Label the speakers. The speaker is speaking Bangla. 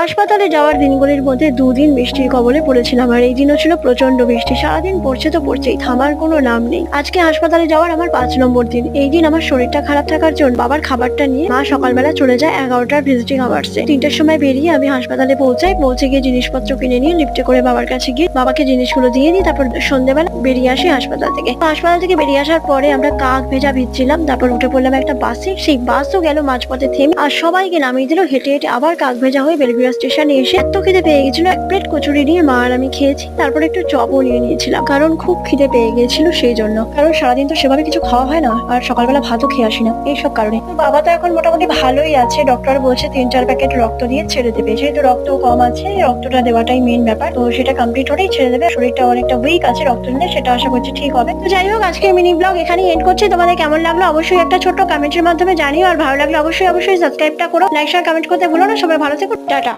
Speaker 1: হাসপাতালে যাওয়ার দিনগুলির মধ্যে দুদিন বৃষ্টির কবলে পড়েছিলাম, আর এই দিনও ছিল প্রচণ্ড বৃষ্টি সারাদিন পড়ছে তো পড়ছেই, থামার কোনো নাম নেই। আজকে হাসপাতালে যাওয়ার আমার পাঁচ নম্বর দিন। এই দিন আমার শরীরটা খারাপ থাকার জন্য বাবার খাবারটা নিয়ে মা সকালবেলা চলে যায় এগারোটার ভিজিটিং আওয়ার্সে। তিনটার সময় বেরিয়ে আমি হাসপাতালে পৌঁছাই, পৌঁছে গিয়ে জিনিসপত্র কিনে নিয়ে লিফটে করে বাবার কাছে গিয়ে বাবাকে জিনিসগুলো দিয়ে দিই তারপর সন্ধ্যেবেলা বেরিয়ে আসি হাসপাতাল থেকে। হাসপাতাল থেকে বেরিয়ে আসার পরে আমরা কাক ভেজা ভিজছিলাম, তারপর উঠে পড়লাম একটা বাসে। সেই বাসও গেল মাঝপথে থেমে, আর সবাইকে নামিয়ে দিল হেঁটে হেঁটে আবার কাক ভেজা হয়ে বেলভিয়া স্টেশনে এসে এত খিদে পেয়ে গেছিল, এক প্লেট কচুরি নিয়ে মা আর আমি খেয়েছি, তারপর একটু চপও নিয়ে নিয়েছিলাম, কারণ খুব খিদে পেয়ে গিয়েছিল সেই জন্য। কারণ সারাদিন তো সেভাবে কিছু খাওয়া হয় না, আর সকালবেলা ভাতও খেয়ে আসি না, এইসব কারণে। বাবা তো এখন মোটামুটি ভালোই আছে ডক্টর বলছে তিন চার প্যাকেট রক্ত দিয়ে ছেড়ে দেবে, যেহেতু রক্ত কম আছে, রক্তটা দেওয়াটাই মেন ব্যাপার, তো সেটা কমপ্লিট হলেই ছেড়ে দেবে, শরীরটা অনেকটা উইক আছে, রক্ত নিলে সেটা আশা করছি ঠিক হবে। তো যাই হোক আজকে মিনি ব্লগ এখানেই এন্ড করছি, তোমাদের কেমন লাগল অবশ্যই একটা ছোট্ট কমেন্টের মাধ্যমে জানিও, আর ভালো লাগলে অবশ্যই অবশ্যই সাবস্ক্রাইবটা করো লাইক শেয়ার কমেন্ট করতে ভুলো না, সবাই ভালো থেকো, টাটা।